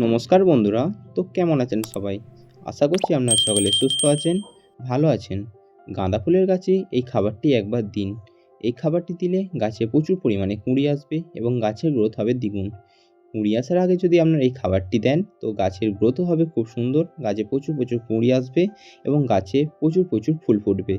নমস্কার বন্ধুরা, তো কেমন আছেন সবাই? আশা করছি আপনারা সকলে সুস্থ আছেন, ভালো আছেন। গাঁদা ফুলের গাছে এই খাবারটি একবার দিন। এই খাবারটি দিলে গাছে প্রচুর পরিমাণে কুঁড়ি আসবে এবং গাছের গ্রোথ হবে দ্বিগুণ। কুঁড়ি আসার আগে যদি আপনারা এই খাবারটি দেন, তো গাছের গ্রোথও হবে খুব সুন্দর, গাছে প্রচুর প্রচুর কুঁড়ি আসবে এবং গাছে প্রচুর প্রচুর ফুল ফুটবে।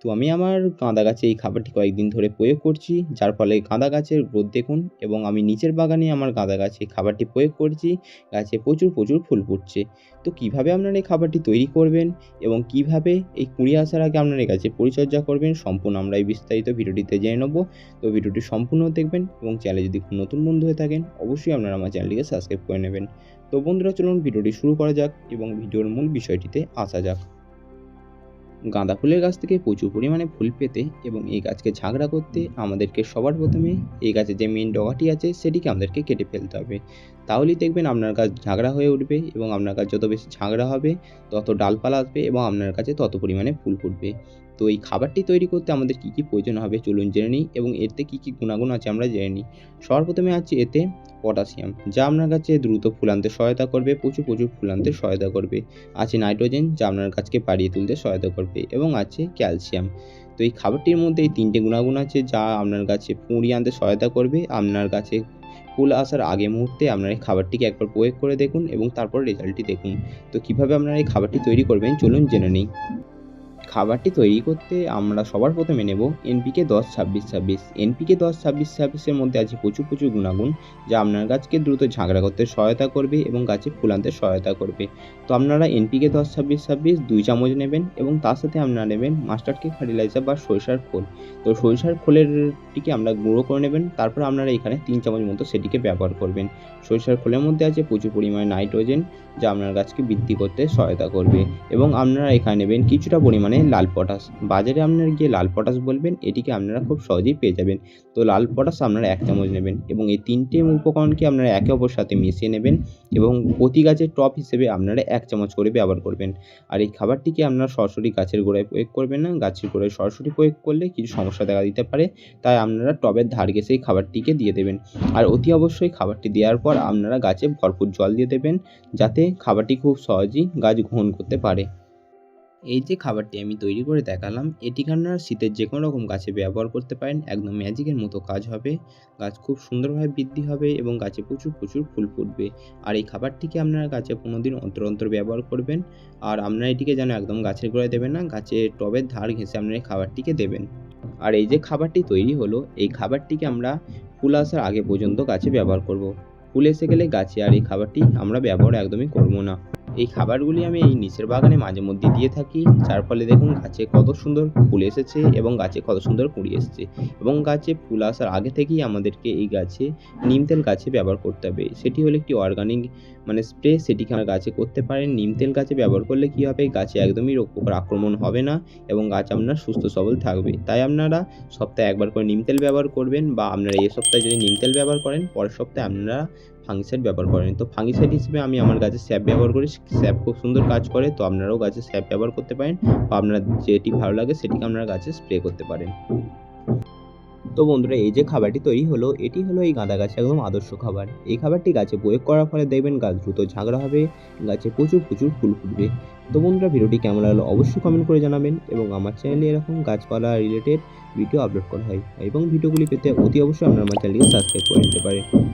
তো আমি আমার গাঁদা গাছে এই খাবারটি কয়েকদিন ধরে প্রয়োগ করছি, যার ফলে গাঁদা গাছের গ্রোথ দেখুন এবং আমি নিচের বাগানে আমার গাঁদা গাছে খাবারটি প্রয়োগ করছি, গাছে প্রচুর প্রচুর ফুল ফুটছে। তো কীভাবে আপনারা এই খাবারটি তৈরি করবেন এবং কীভাবে এই কুঁড়ি আসার আগে আপনারা এই গাছে পরিচর্যা করবেন সম্পূর্ণ আমরা এই বিস্তারিত ভিডিওটিতে জেনে নেব। তো ভিডিওটি সম্পূর্ণ দেখবেন এবং চ্যানেলে যদি নতুন বন্ধু হয়ে থাকেন, অবশ্যই আপনারা আমার চ্যানেলটিকে সাবস্ক্রাইব করে নেবেন। তো বন্ধুরা, চলুন ভিডিওটি শুরু করা যাক এবং ভিডিওর মূল বিষয়টিতে আসা যাক। গাঁদা ফুলের গাছ থেকে প্রচুর পরিমাণে ফুল পেতে এবং এই গাছকে ঝাগড়া করতে আমাদেরকে সবার প্রথমে এই গাছের যে মেন ডগাটি আছে সেটিকে আমাদেরকে কেটে ফেলতে হবে। তাহলেই দেখবেন আপনার গাছ ঝাগড়া হয়ে উঠবে এবং আপনার গাছ যত বেশি ঝাগড়া হবে তত ডালপালা আসবে এবং আপনার কাছে তত পরিমাণে ফুল ফুটবে। তো এই খাবারটি তৈরি করতে আমাদের কী কী প্রয়োজন হবে চলুন জেনে নিই এবং এতে কী কী গুণাগুণ আছে আমরা জেনে নিই। সর্বপ্রথমে আছে এতে পটাশিয়াম, যা আপনার গাছে দ্রুত ফুল আনতে সহায়তা করবে, প্রচুর প্রচুর ফুল আনতে সহায়তা করবে। আছে নাইট্রোজেন, যা আপনার গাছকে বাড়িয়ে তুলতে সহায়তা করবে এবং আছে ক্যালসিয়াম। তো এই খাবারটির মধ্যে এই তিনটে গুণাগুণ আছে, যা আপনার গাছে পুঁড়ি আনতে সহায়তা করবে। আপনার গাছে ফুল আসার আগে মুহূর্তে আপনারা এই খাবারটিকে একবার প্রয়োগ করে দেখুন এবং তারপর রেজাল্টটি দেখুন। তো কীভাবে আপনারা এই খাবারটি তৈরি করবেন চলুন জেনে নিই। খাবারটি তৈরি করতে আমরা সবার প্রথমে নেব এনপিকে দশ, ছাব্বিশ ছাব্বিশ। এনপিকে দশ, ছাব্বিশ, ছাব্বিশের মধ্যে আছে প্রচুর প্রচুর গুণাগুণ, যা আপনার গাছকে দ্রুত ঝাঁকড়া করতে সহায়তা করবে এবং গাছে ফুল আনতে সহায়তা করবে। তো আপনারা এনপিকে দশ, ছাব্বিশ ছাব্বিশ দুই চামচ নেবেন এবং তার সাথে আপনারা নেবেন মাস্টার্ড কেক ফার্টিলাইজার বা সরিষার খোল। তো সরিষার খোলেরটিকে আমরা গুঁড়ো করে নেবেন, তারপর আপনারা এখানে তিন চামচ মতো সেটিকে ব্যবহার করবেন। সরিষার খোলের মধ্যে আছে প্রচুর পরিমাণে নাইট্রোজেন, যা আপনার গাছকে বৃদ্ধি করতে সহায়তা করবে। এবং আপনারা এখানে নেবেন কিছুটা পরিমাণে লাল পটাশ। বাজারে আপনারা গিয়ে লাল পটাশ বলবেন, এটিকে আপনারা খুব সহজেই পেয়ে যাবেন। তো লাল পটাশ আপনারা এক চামচ নেবেন এবং এই তিনটে উপকরণকে আপনারা একে অপর সাথে মিশিয়ে নেবেন এবং প্রতি গাছের টপ হিসেবে আপনারা এক চামচ করে ব্যবহার করবেন। আর এই খাবারটিকে আপনারা সরাসরি গাছের গোড়ায় প্রয়োগ করবেন না, গাছের গোড়ায় সরাসরি প্রয়োগ করলে কিছু সমস্যা দেখা দিতে পারে, তাই আপনারা টবের ধার ঘেঁষে এই খাবারটিকে দিয়ে দেবেন। আর অতি অবশ্যই খাবারটি দেওয়ার পর আপনারা গাছে ভরপুর জল দিয়ে দেবেন, যাতে খাবারটি খুব সহজেই গাছ গ্রহণ করতে পারে। এই যে খাবারটি আমি তৈরি করে দেখালাম এটিকে আপনারা শীতের যে কোনো রকম গাছে ব্যবহার করতে পারেন। একদম ম্যাজিকের মতো কাজ হবে। গাছ খুব সুন্দরভাবে বৃদ্ধি হবে এবং গাছে প্রচুর প্রচুর ফুল ফুটবে। আর এই খাবারটিকে আপনারা গাছে পনেরো দিন অন্তর অন্তর ব্যবহার করবেন। আর আপনারা এটিকে যেন একদম গাছের গোড়ায় দেবেন না গাছে টবের ধার ঘেঁষে আপনারা এই খাবারটিকে দেবেন। আর এই যে খাবারটি তৈরি হলো, এই খাবারটিকে আমরা ফুল আসার আগে পর্যন্ত গাছে ব্যবহার করব। ফুল এসে গেলে গাছে আর এই খাবারটি আমরা ব্যবহার একদমই করব না। এই খাবারগুলি আমি এই নিচের বাগানে মাঝে মধ্যে দিয়ে থাকি। যার ফলে দেখুন গাছে কত সুন্দর ফুল এসেছে এবং গাছে কত সুন্দর কুঁড়ি এসেছে। এবং গাছে ফুল আসার আগে থেকেই আমাদেরকে এই গাছে নিম তেল গাছে ব্যবহার করতে হবে। সেটি হলো একটি অর্গানিক মানে স্প্রে সেটিকে আমরা গাছে করতে পারেন নিম তেল গাছে ব্যবহার করলে কী হবে? গাছে একদমই রোগ পোকার আক্রমণ হবে না এবং গাছ আপনার সুস্থ সবল থাকবে। তাই আপনারা সপ্তাহে একবার করে নিম তেল ব্যবহার করবেন বা আপনারা এই সপ্তাহে যদি নিম তেল ব্যবহার করেন, পরের সপ্তাহে আপনারা ফাঙ্গিসাইড ব্যবহার করেন। তো ফাঙ্গিসাইড হিসেবে আমি আমার গাছে স্যাপ ব্যবহার করি। স্যাপ খুব সুন্দর কাজ করে, তো আপনারাও গাছে স্যাপ ব্যবহার করতে পারেন বা আপনার যেটি ভালো লাগে সেটিকে আপনারা গাছে স্প্রে করতে পারেন। তো বন্ধুরা, এই যে খাবারটি তৈরি হলো, এটি হলো এই গাঁদা গাছে একদম আদর্শ খাবার। এই খাবারটি গাছে প্রয়োগ করার ফলে দেখবেন গাছ দ্রুত ঝাঁকড়া হবে, গাছে প্রচুর প্রচুর ফুল ফুটবে। তো বন্ধুরা, ভিডিওটি কেমন লাগল অবশ্যই কমেন্ট করে জানাবেন এবং আমার চ্যানেলে এরকম গাছপালা রিলেটেড ভিডিও আপলোড করা হয় এবং ভিডিওগুলি পেতে অতি অবশ্যই আপনার আমার চ্যানেলকে সাবস্ক্রাইব করে নিতে পারেন।